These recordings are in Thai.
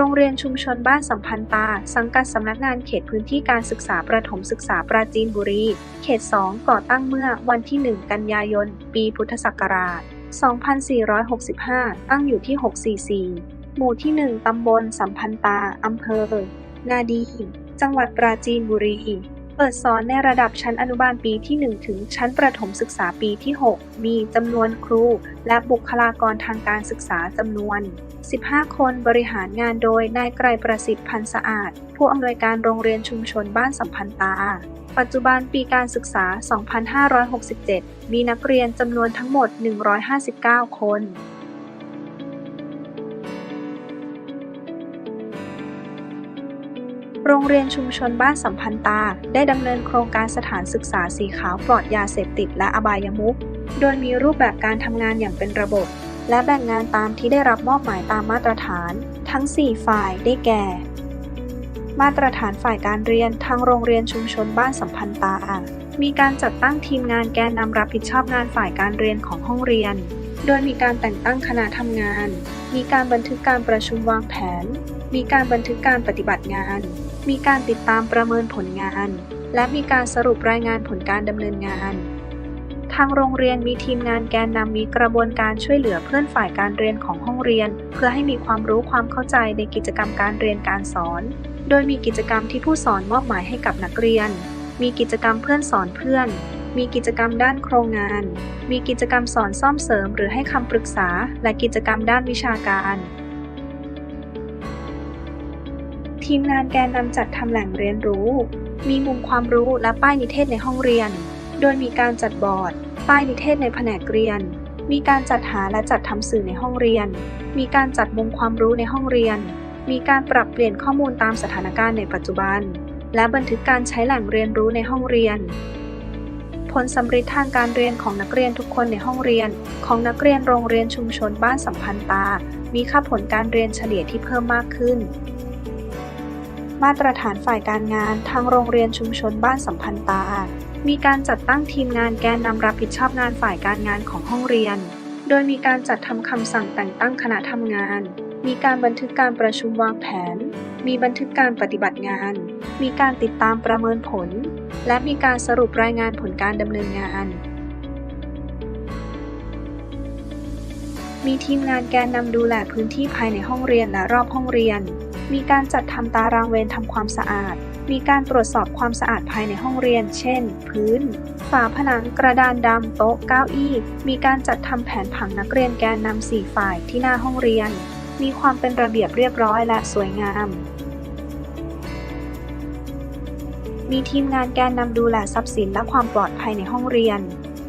โรงเรียนชุมชนบ้านสัมพันตา สังกัดสำนักงานเขตพื้นที่การศึกษาประถมศึกษาปราจีนบุรี เขต 2 ก่อตั้งเมื่อวันที่ 1 กันยายน ปีพุทธศักราช 2465 ตั้งอยู่ที่ 644 หมู่ที่ 1 ตำบลสัมพันตา อำเภอ นาดี จังหวัดปราจีนบุรี เปิดสอนในระดับชั้นอนุบาลปีที่ 1 ถึงชั้นประถมศึกษาปีที่ 6 มีจำนวนครู และบุคลากรทางการศึกษาจำนวน 15 คนบริหารงานโดยนายไกรประสิทธิ์พันสะอาด ผู้อำนวยการโรงเรียนชุมชนบ้านสัมพันตา ปัจจุบันปีการศึกษา 2567 มีนักเรียนจำนวนทั้งหมด 159 คน โรงเรียนชุมชนบ้านสัมพันตา ได้ดำเนินโครงการสถานศึกษาสีขาวปลอดยาเสพติดและอบายมุข โดยมีรูปแบบการทำงานอย่างเป็นระบบ และแบ่งงานตามที่ได้รับมอบหมายตามมาตรฐาน ทั้ง 4 ฝ่ายได้แก่ มาตรฐานฝ่ายการเรียนทางโรงเรียนชุมชนบ้านสัมพันตา มีการจัดตั้งทีมงานแกนนำรับผิดชอบงานฝ่ายการเรียนของห้องเรียน โดยมีการแต่งตั้งคณะทำงาน มีการบันทึกการประชุมวางแผนมีการบันทึกการปฏิบัติงาน มีการติดตามประเมินผลงาน และมีการสรุปรายงานผลการดำเนินงาน ทางโรงเรียนมีทีมงานแกนนำมีกระบวนการช่วยเหลือเพื่อนฝ่ายการเรียนของห้องเรียน เพื่อให้มีความรู้ความเข้าใจในกิจกรรมการเรียนการสอน โดยมีกิจกรรมที่ผู้สอนมอบหมายให้กับนักเรียน มีกิจกรรมเพื่อนสอนเพื่อน มีกิจกรรมด้านโครงงาน มีกิจกรรมสอนซ่อมเสริม หรือให้คำปรึกษา และกิจกรรมด้านวิชาการ ทีมงานแกนนำจัดทำแหล่งเรียนรู้ มีมุมความรู้และป้ายนิเทศในห้องเรียน โดยมีการจัดบอร์ด ป้ายนิเทศในแผนกเรียน มีการจัดหาและจัดทำสื่อในห้องเรียน มีการจัดมุมความรู้ในห้องเรียน มีการปรับเปลี่ยนข้อมูลตามสถานการณ์ในปัจจุบัน และบันทึกการใช้แหล่งเรียนรู้ในห้องเรียน ผลสำฤทธิ์ทางการเรียนของนักเรียนทุกคนในห้องเรียน ของนักเรียนโรงเรียนชุมชนบ้านสัมพันตา มีค่าผลการเรียนเฉลี่ยที่เพิ่มมากขึ้น มาตรฐานฝ่ายการงานทางโรงเรียนชุมชนบ้านสัมพันตา มีการจัดตั้งทีมงานแกนนำรับผิดชอบงานฝ่ายการงานของห้องเรียน โดยมีการจัดทำคำสั่งแต่งตั้งคณะทำงาน มีการบันทึกการประชุมวางแผน มีบันทึกการปฏิบัติงาน มีการติดตามประเมินผล และมีการสรุปรายงานผลการดำเนินงานมีทีมงานแกนนำดูแลพื้นที่ภายในห้องเรียนและรอบห้องเรียน มีการจัดทำตารางเวรทำความสะอาด มีการตรวจสอบความสะอาดภายในห้องเรียน เช่น พื้น ฝาผนัง กระดานดำ โต๊ะ เก้าอี้ มีการจัดทำแผนผังนักเรียนแกนนำสี่ฝ่ายที่หน้าห้องเรียน มีความเป็นระเบียบเรียบร้อยและสวยงาม มีทีมงานแกนนำดูแลทรัพย์สินและความปลอดภัยในห้องเรียน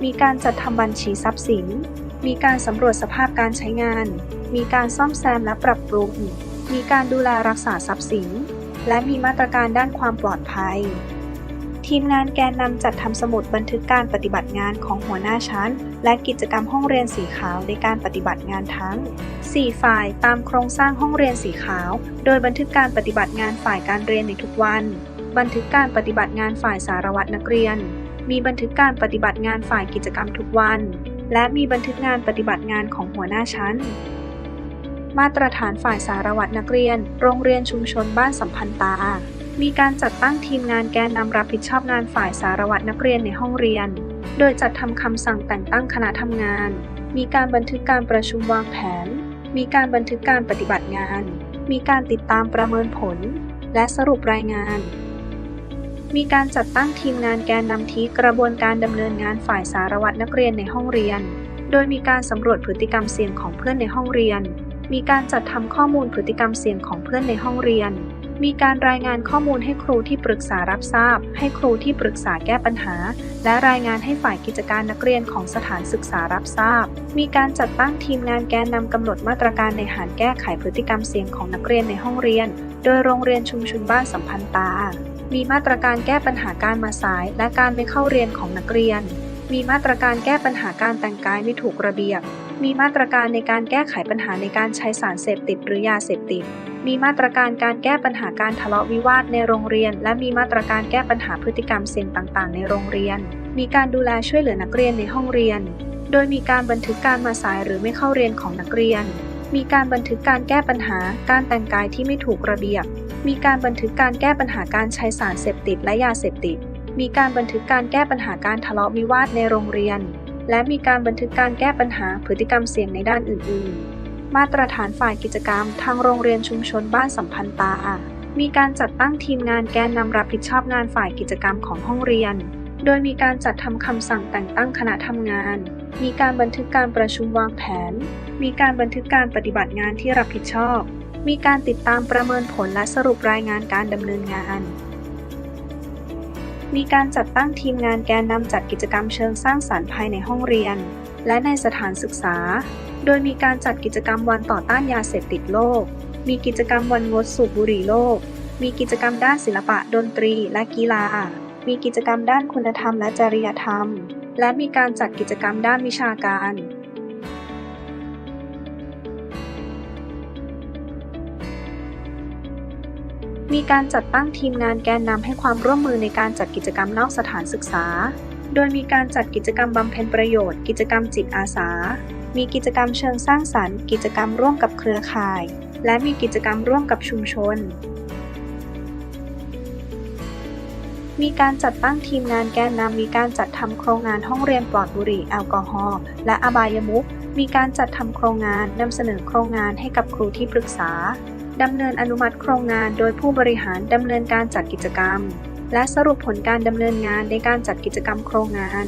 มีการจัดทำบัญชีทรัพย์สิน มีการสำรวจสภาพการใช้งาน มีการซ่อมแซมและปรับปรุง มีการดูแลรักษาทรัพย์สิน และมีมาตรการด้านความปลอดภัย ทีมงานแกนนำจัดทำสมุดบันทึกการปฏิบัติงานของหัวหน้าชั้น และกิจกรรมห้องเรียนสีขาวในการปฏิบัติงานทั้ง 4 ฝ่ายตามโครงสร้างห้องเรียนสีขาว โดยบันทึกการปฏิบัติงานฝ่ายการเรียนในทุกวัน บันทึกการปฏิบัติงานฝ่ายสารวัตรนักเรียน มีบันทึกการปฏิบัติงานฝ่ายกิจกรรมทุกวัน และมีบันทึกงานปฏิบัติงานของหัวหน้าชั้น มาตรฐานฝ่ายสารวัตรนักเรียน โรงเรียนชุมชนบ้านสัมพันตา มีการจัดตั้งทีมงานแกนนำรับผิดชอบงานฝ่ายสารวัตรนักเรียนในห้องเรียน โดยจัดทำคำสั่งแต่งตั้งคณะทำงาน มีการบันทึกการประชุมวางแผน มีการบันทึกการปฏิบัติงาน มีการติดตามประเมินผล และสรุปรายงานมีการจัดตั้งทีมงานแกนนำทีกระบวนการดำเนินงานฝ่ายสารวัตรนักเรียนในห้องเรียน โดยมีการสำรวจพฤติกรรมเสี่ยงของเพื่อนในห้องเรียน มีการจัดทำข้อมูลพฤติกรรมเสี่ยงของเพื่อนในห้องเรียน มีการรายงานข้อมูลให้ครูที่ปรึกษารับทราบ ให้ครูที่ปรึกษาแก้ปัญหา และรายงานให้ฝ่ายกิจการนักเรียนของสถานศึกษารับทราบ มีการจัดตั้งทีมงานแกนนำกำหนดมาตรการในหารแก้ไขพฤติกรรมเสี่ยงของนักเรียนในห้องเรียน โดยโรงเรียนชุมชนบ้านสัมพันตา มีมาตรการแก้ปัญหาการมาสาย และการไม่เข้าเรียนของนักเรียน มีมาตรการแก้ปัญหาการแต่งกายไม่ถูกระเบียบ มีมาตรการในการแก้ไขปัญหาในการใช้สารเสพติดหรือยาเสพติด มีมาตรการการแก้ปัญหาการทะเลาะวิวาทในโรงเรียน และมีมาตรการแก้ปัญหาพฤติกรรมเสี่ยงต่างๆ ในโรงเรียน มีการดูแลช่วยเหลือนักเรียนในห้องเรียน โดยมีการบันทึกการมาสายหรือไม่เข้าเรียนของนักเรียน มีการบันทึกการแก้ปัญหา การแต่งกายที่ไม่ถูกระเบียบ มีการบันทึกการแก้ปัญหาการใช้สารเสพติดและยาเสพติด มีการบันทึกการแก้ปัญหาการทะเลาะวิวาทในโรงเรียน และมีการบันทึกการแก้ปัญหาพฤติกรรมเสี่ยงในด้านอื่น ๆ มาตรฐานฝ่ายกิจกรรม ทางโรงเรียนชุมชนบ้านสัมพันธ์ตามีการจัดตั้งทีมงานแกนนำรับผิดชอบงานฝ่ายกิจกรรมของห้องเรียน โดยมีการจัดทำคำสั่งแต่งตั้งคณะทำงาน มีการบันทึกการประชุมวางแผน มีการบันทึกการปฏิบัติงานที่รับผิดชอบ มีการติดตามประเมินผลและสรุปรายงานการดำเนินงาน มีการจัดตั้งทีมงานแกนนำจัดกิจกรรมเชิงสร้างสรรค์ภายในห้องเรียน และในสถานศึกษา โดยมีการจัดกิจกรรมวันต่อต้านยาเสพติดโลก มีกิจกรรมวันงดสูบบุหรี่โลก มีกิจกรรมด้านศิลปะดนตรีและกีฬา มีกิจกรรมด้านคุณธรรมและจริยธรรม และมีการจัดกิจกรรมด้านวิชาการ มีการจัดตั้งทีมงานแกนนำให้ความร่วมมือในการจัดกิจกรรมนอกสถานศึกษา โดยมีการจัดกิจกรรมบำเพ็ญประโยชน์ กิจกรรมจิตอาสา มีกิจกรรมเชิงสร้างสรรค์ กิจกรรมร่วมกับเครือข่าย และมีกิจกรรมร่วมกับชุมชน มีการจัดตั้งทีมงานแกนนำมีการจัดทำโครงงานห้องเรียนปลอดบุหรี่แอลกอฮอล์และอบายมุขมีการจัดทำโครงงานนำเสนอโครงงานให้กับครูที่ปรึกษา ดำเนินอนุมัติโครงงานโดยผู้บริหารดำเนินการจัดกิจกรรม และสรุปผลการดำเนินงานในการจัดกิจกรรมโครงงาน